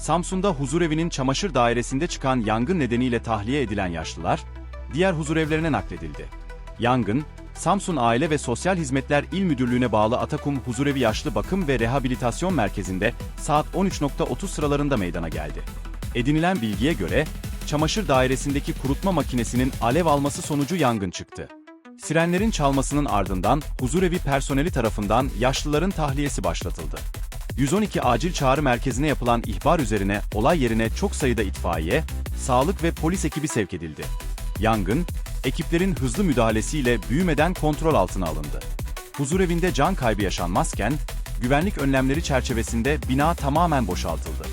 Samsun'da huzurevinin çamaşır dairesinde çıkan yangın nedeniyle tahliye edilen yaşlılar, diğer huzurevlerine nakledildi. Yangın, Samsun Aile ve Sosyal Hizmetler İl Müdürlüğü'ne bağlı Atakum Huzurevi Yaşlı Bakım ve Rehabilitasyon Merkezi'nde saat 13.30 sıralarında meydana geldi. Edinilen bilgiye göre, çamaşır dairesindeki kurutma makinesinin alev alması sonucu yangın çıktı. Sirenlerin çalmasının ardından huzurevi personeli tarafından yaşlıların tahliyesi başlatıldı. 112 acil çağrı merkezine yapılan ihbar üzerine olay yerine çok sayıda itfaiye, sağlık ve polis ekibi sevk edildi. Yangın, ekiplerin hızlı müdahalesiyle büyümeden kontrol altına alındı. Huzurevinde can kaybı yaşanmazken, güvenlik önlemleri çerçevesinde bina tamamen boşaltıldı.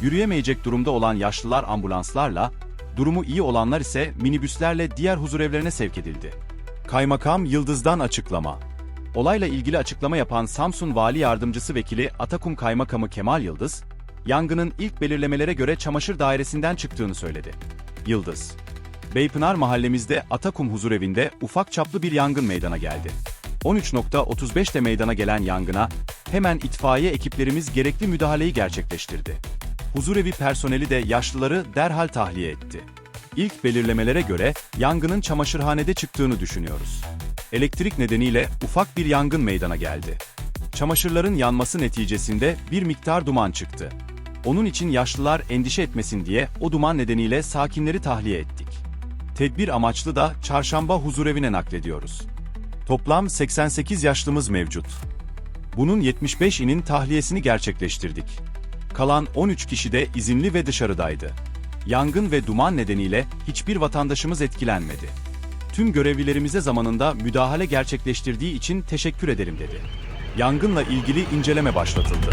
Yürüyemeyecek durumda olan yaşlılar ambulanslarla, durumu iyi olanlar ise minibüslerle diğer huzurevlerine sevk edildi. Kaymakam Yıldız'dan açıklama. Olayla ilgili açıklama yapan Samsun Vali Yardımcısı Vekili Atakum Kaymakamı Kemal Yıldız, yangının ilk belirlemelere göre çamaşır dairesinden çıktığını söyledi. Yıldız, Beypınar mahallemizde Atakum huzurevinde ufak çaplı bir yangın meydana geldi. 13.35'te meydana gelen yangına hemen itfaiye ekiplerimiz gerekli müdahaleyi gerçekleştirdi. Huzurevi personeli de yaşlıları derhal tahliye etti. İlk belirlemelere göre yangının çamaşırhanede çıktığını düşünüyoruz. Elektrik nedeniyle ufak bir yangın meydana geldi. Çamaşırların yanması neticesinde bir miktar duman çıktı. Onun için yaşlılar endişe etmesin diye o duman nedeniyle sakinleri tahliye ettik. Tedbir amaçlı da çarşamba huzurevine naklediyoruz. Toplam 88 yaşlımız mevcut. Bunun 75'inin tahliyesini gerçekleştirdik. Kalan 13 kişi de izinli ve dışarıdaydı. Yangın ve duman nedeniyle hiçbir vatandaşımız etkilenmedi. Tüm görevlilerimize zamanında müdahale gerçekleştirdiği için teşekkür ederim dedi. Yangınla ilgili inceleme başlatıldı.